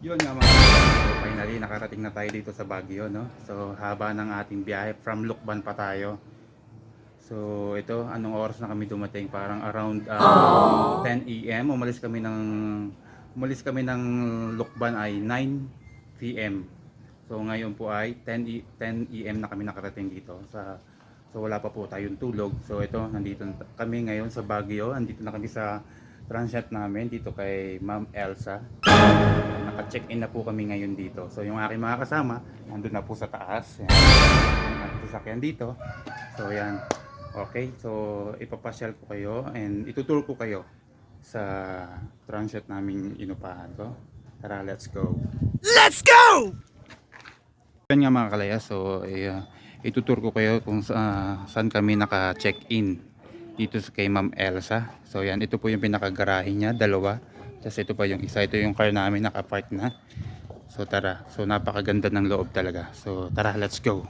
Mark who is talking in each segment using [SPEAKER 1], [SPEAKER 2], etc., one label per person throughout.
[SPEAKER 1] Yun nga mga so, finally nakarating na tayo dito sa Baguio no. So haba ng ating biyahe from Lukban pa tayo. So ito anong oras na kami dumating? Parang around uh, 10 AM umalis kami ng umalis kami ng Lukban ay 9 PM. So ngayon po ay 10 E- 10 AM na kami nakarating dito sa So wala pa po tayong tulog. So ito nandito kami ngayon sa Baguio. Andito na kami sa transient namin dito kay Ma'am Elsa. Naka-check-in na po kami ngayon dito. So yung aking mga kasama, nandun na po sa taas. Yan. Yung sasakyan dito. So yan. Okay, so ipapasyal ko kayo and ituturo ko kayo sa transient naming inupahan ko. Tara, let's go!
[SPEAKER 2] Let's go!
[SPEAKER 1] Yan nga mga kalaya, so eh, uh, itutur ko kayo kung sa, saan kami naka-check-in dito kay Ma'am Elsa. So yan, ito po yung pinakagarahe niya, dalawa. Tapos ito pa yung isa, ito yung car namin naka-park na. So tara, so napakaganda ng loob talaga. So tara, let's go.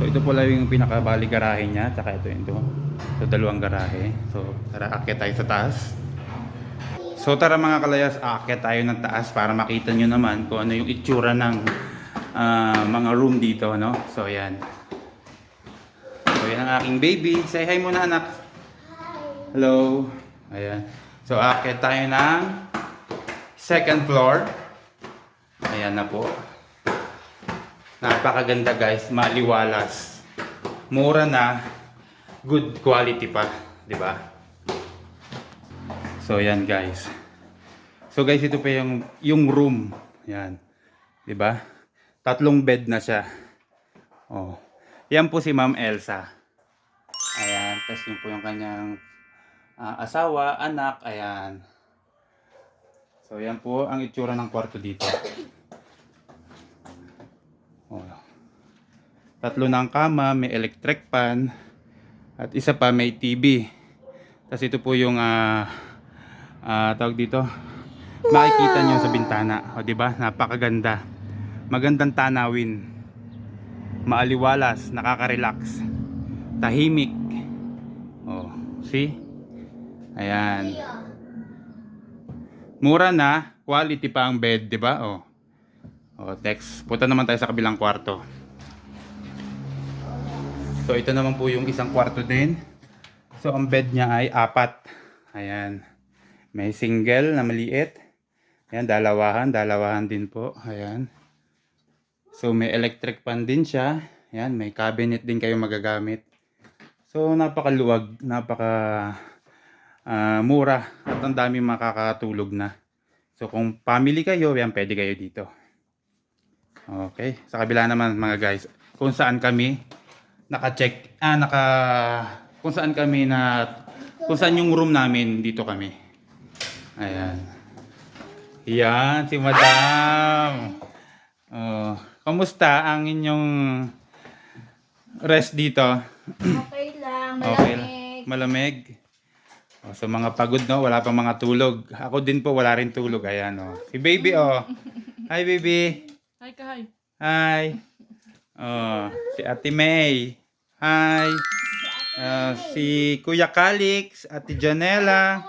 [SPEAKER 1] So ito po lang yung pinakabali garahe niya, tsaka ito ito. So dalawang garahe. So tara, akit tayo sa taas. So tara mga kalayas, akit tayo ng taas para makita nyo naman kung ano yung itsura ng ah, mga room dito, no? So yan. So yan ang aking baby. Say hi muna anak. Hello. Ayan. So akit tayo ng second floor. Ayan na po. Napakaganda guys, maliwalas. Mura na, good quality pa, 'di ba? So yan guys. So guys, ito pa yung yung room. Yan. 'Di ba? Tatlong bed na siya. Oh. Yan po si Ma'am Elsa. Ayan, tapos yun po yung kanyang ah, asawa, anak, ayan. So yan po ang itsura ng kwarto dito. Oh. Tatlo ng kama, may electric pan, at isa pa may TV. Tapos ito po yung ah ah, tawag dito. Makikita niyo sa bintana, o ba? Napakaganda. Magandang tanawin. Maaliwalas, nakaka-relax. Tahimik. Oh, see? Ayan. Mura na, quality pa ang bed, di ba? Oh. O, next. Punta naman tayo sa kabilang kwarto. So, ito naman po yung isang kwarto din. So, ang bed niya ay apat. Ayan. May single na maliit. Ayan, dalawahan. Dalawahan din po. Ayan. So, may electric pan din siya. Ayan, may cabinet din kayo magagamit. So, napakaluwag. Napaka ah, mura. At ang daming makakatulog na. So, kung family kayo, yan, pwede kayo dito. Okay. Sa kabila naman mga guys, kung saan kami naka-check, ah, naka, kung saan kami na, kung saan yung room namin, dito kami. Ayan. Yan, si Madam. Oh, kamusta ang inyong rest dito?
[SPEAKER 3] Okay lang,
[SPEAKER 1] Okay.
[SPEAKER 3] malamig.
[SPEAKER 1] Malamig. Oh, so mga pagod no, wala pang mga tulog. Ako din po wala rin tulog. Ayan oh. Si baby oh. Hi baby.
[SPEAKER 2] Hi, Kai.
[SPEAKER 1] Hi. Oh, si Ate May. Hi. Ah, si Kuya Calix, Ate Janela.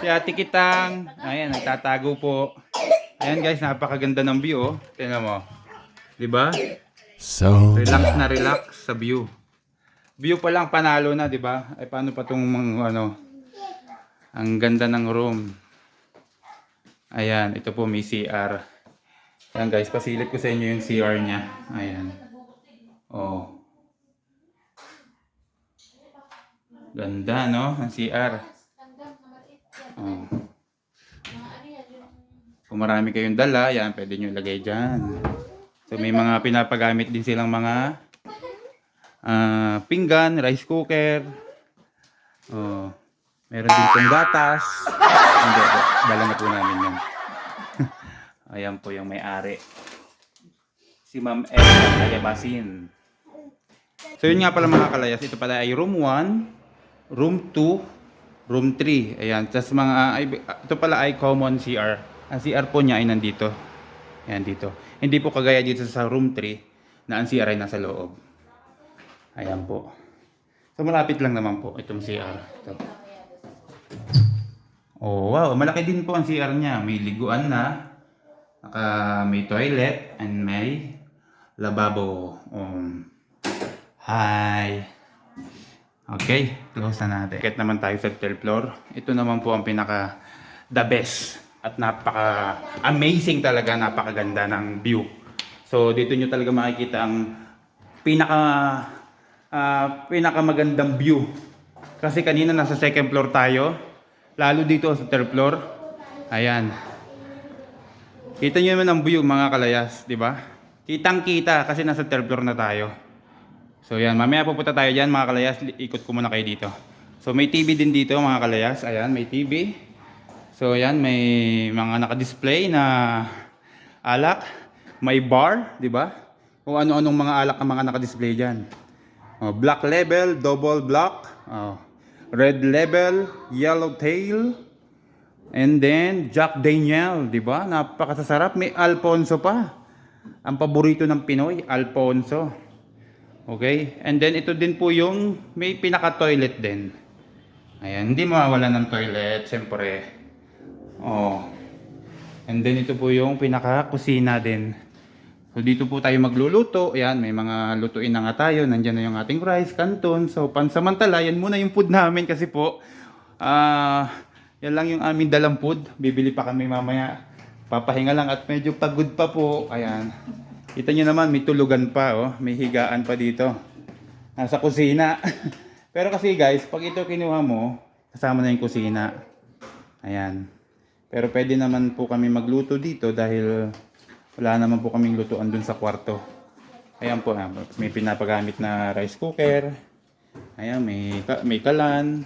[SPEAKER 1] Si Ate Kitang. Ayan, nagtatago po. Ayan guys, napakaganda ng view oh. Tingnan mo. 'Di ba?
[SPEAKER 2] So,
[SPEAKER 1] Relax na relax sa view. View pa lang panalo na, 'di ba? Ay paano pa tong mga ano? Ang ganda ng room. Ayan, ito po may CR. Ayan guys, pasilip ko sa inyo yung CR niya. Ayan. Oh. Ganda, no? Ang CR. Oh. Kung marami kayong dala, yan, pwede nyo ilagay dyan. So may mga pinapagamit din silang mga ah, pinggan, rice cooker. Oh, meron din pong gatas. Hindi, dala na po namin yan. Ayan po yung may-ari. Si Ma'am Elsa Ayabasin. So yun nga pala mga kalayas, ito pala ay room 1, room 2, room 3. Ayan, tas mga, ito pala ay common CR. Ang CR po niya ay nandito. Ayan dito. Hindi po kagaya dito sa room 3 na ang CR ay nasa loob. Ayan po. So malapit lang naman po itong CR. Ito. Oh, wow. Malaki din po ang CR niya. May liguan na. Naka, may toilet and may lababo. Um, hi. Okay, close na natin. Kahit naman tayo sa third floor. Ito naman po ang pinaka the best at napaka amazing talaga, napakaganda ng view. So dito nyo talaga makikita ang pinaka ah, pinaka magandang view. Kasi kanina nasa second floor tayo, lalo dito sa third floor. Ayan. Kita nyo naman ang view mga kalayas, di ba? Kitang kita kasi nasa third floor na tayo. So yan, mamaya pupunta tayo dyan mga kalayas. Ikot ko muna kayo dito. So may TV din dito mga kalayas. Ayan, may TV. So yan, may mga naka-display na alak. May bar, di ba? Kung ano-anong mga alak ang mga naka-display dyan. Oh, black label, double black. Oh. Red label, yellow tail. And then, Jack Daniel, di ba? Napakasasarap. May Alfonso pa. Ang paborito ng Pinoy, Alfonso. Okay? And then ito din po yung may pinaka-toilet din. Ayan, hindi mawawala ng toilet, siyempre. Oh. And then ito po yung pinaka-kusina din. So dito po tayo magluluto. Ayan, may mga lutuin na nga tayo. Nandiyan na yung ating rice, canton. So pansamantala, yan muna yung food namin kasi po ah yan lang yung aming dalang food. Bibili pa kami mamaya. Papahinga lang at medyo pagod pa po. Ayan. Kita nyo naman, may tulugan pa, oh. May higaan pa dito. Nasa kusina. Pero kasi guys, pag ito kinuha mo, kasama na yung kusina. Ayan. Pero pwede naman po kami magluto dito dahil wala naman po kaming lutuan dun sa kwarto. Ayan po, ah, may pinapagamit na rice cooker. Ayan, may, may kalan.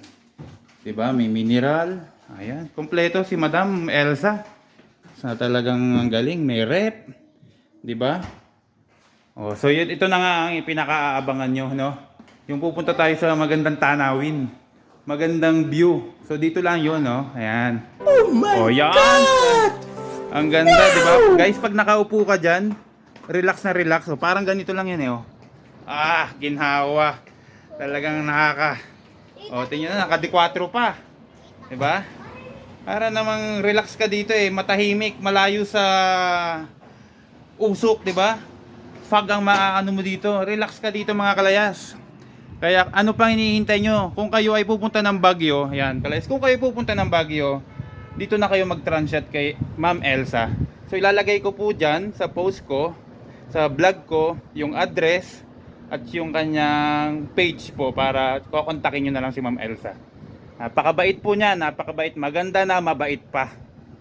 [SPEAKER 1] 'Di ba? May mineral. Ayan, kompleto si Madam Elsa. Sa talagang ang galing, may rep. 'Di ba? Oh, so yun ito na nga ang pinakaabangan nyo, no? Yung pupunta tayo sa magandang tanawin. Magandang view. So dito lang 'yon, no? Ayan. Oh my oh, yan. Ang ganda, 'di ba? Guys, pag nakaupo ka diyan, relax na relax. So parang ganito lang 'yan, eh, oh. Ah, ginhawa. Talagang nakaka O, tingnan na, naka-D4 pa. 'Di ba? Para namang relax ka dito eh, matahimik, malayo sa usok, 'di ba? Fog ang maaano mo dito. Relax ka dito mga kalayas. Kaya ano pang hinihintay nyo? Kung kayo ay pupunta ng Baguio, ayan, kalayas, kung kayo pupunta ng Baguio, dito na kayo mag-transat kay Ma'am Elsa. So ilalagay ko po dyan sa post ko, sa vlog ko, yung address at yung kanyang page po para kukontakin nyo na lang si Ma'am Elsa. Napakabait po niya, napakabait. Maganda na, mabait pa.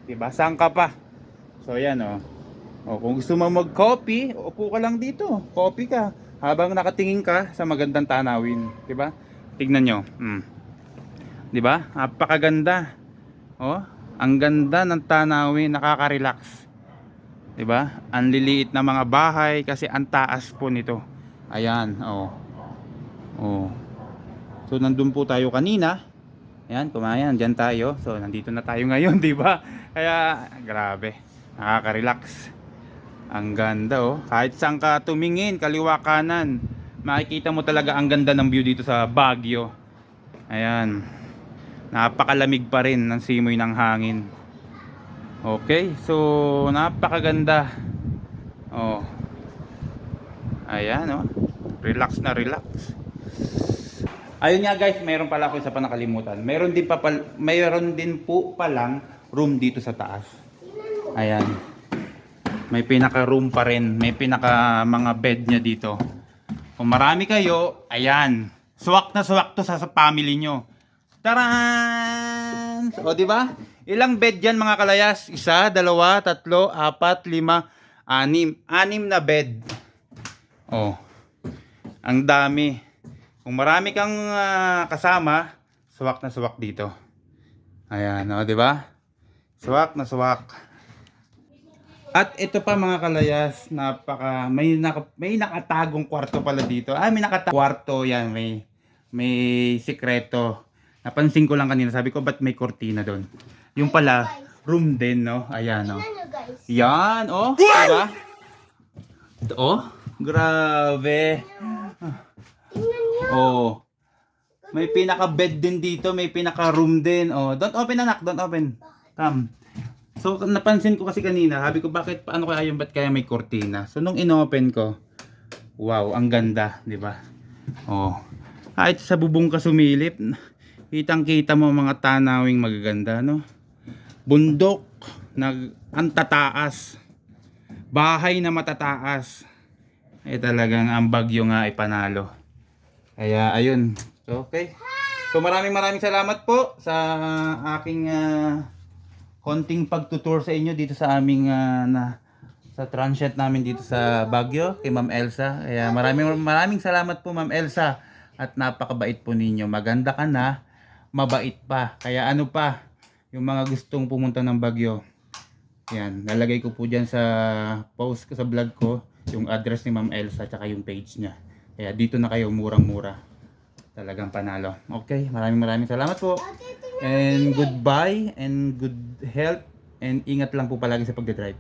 [SPEAKER 1] Diba? Saan ka pa? So yan oh. O kung gusto mo mag-coffee, upo ka lang dito. Coffee ka. Habang nakatingin ka sa magandang tanawin. Diba? Tignan nyo. Mm. Diba? Napakaganda. Oh, ang ganda ng tanawin. Nakaka-relax. Diba? Ang liliit na mga bahay kasi ang taas po nito. Ayan. Oh. Oh. So nandun po tayo kanina. Ayan, kumayan, dyan tayo. So, nandito na tayo ngayon, di ba? Kaya, grabe. Nakaka-relax. Ang ganda, oh. Kahit saan ka tumingin, kaliwa kanan, makikita mo talaga ang ganda ng view dito sa Baguio. Ayan. Napakalamig pa rin ng simoy ng hangin. Okay, so, napakaganda. Oh. Ayan, oh. Relax na relax. Ayun nga guys, mayroon pala ako isa pa nakalimutan. Mayroon din pa pal- mayroon din po palang room dito sa taas. Ayan. May pinaka room pa rin, may pinaka mga bed niya dito. Kung marami kayo, ayan. Swak na swak to sa, family nyo. Taran! O di ba? Ilang bed yan mga kalayas? Isa, dalawa, tatlo, apat, lima, anim. Anim na bed. Oh. Ang dami. Kung marami kang ah, kasama, suwak na suwak dito. Ayan, o, di ba? Suwak na suwak. At ito pa mga kalayas, napaka may naka, may nakatagong kwarto pala dito. Ah, may nakatagong kwarto 'yan, may may sikreto. Napansin ko lang kanina, sabi ko ba't may kortina doon? Yung pala room din, no? Ayan, no.
[SPEAKER 3] Ano guys?
[SPEAKER 1] Yan, oh, di ba? Ito, oh, grabe. Oh. May pinaka-bed din dito, may pinaka-room din. Oh, don't open anak, don't open. Come. So napansin ko kasi kanina, sabi ko bakit paano kaya yung ba't kaya may kortina. So nung inopen ko, wow, ang ganda, 'di ba? Oh. Kahit sa bubong ka sumilip, kitang-kita mo mga tanawing magaganda, no? Bundok nag ang tataas. Bahay na matataas. Eh talagang ang bagyo nga ay panalo. Kaya ayun. So, okay. So maraming maraming salamat po sa aking ah, konting pagtutour sa inyo dito sa aming ah, na sa transient namin dito sa Baguio kay Ma'am Elsa. Kaya maraming maraming salamat po Ma'am Elsa at napakabait po ninyo. Maganda ka na, mabait pa. Kaya ano pa, yung mga gustong pumunta ng Baguio. Yan, nalagay ko po dyan sa post ko sa vlog ko yung address ni Ma'am Elsa at yung page niya. Kaya dito na kayo murang-mura. Talagang panalo. Okay, maraming maraming salamat po. And goodbye and good health and ingat lang po palagi sa pagdadrive.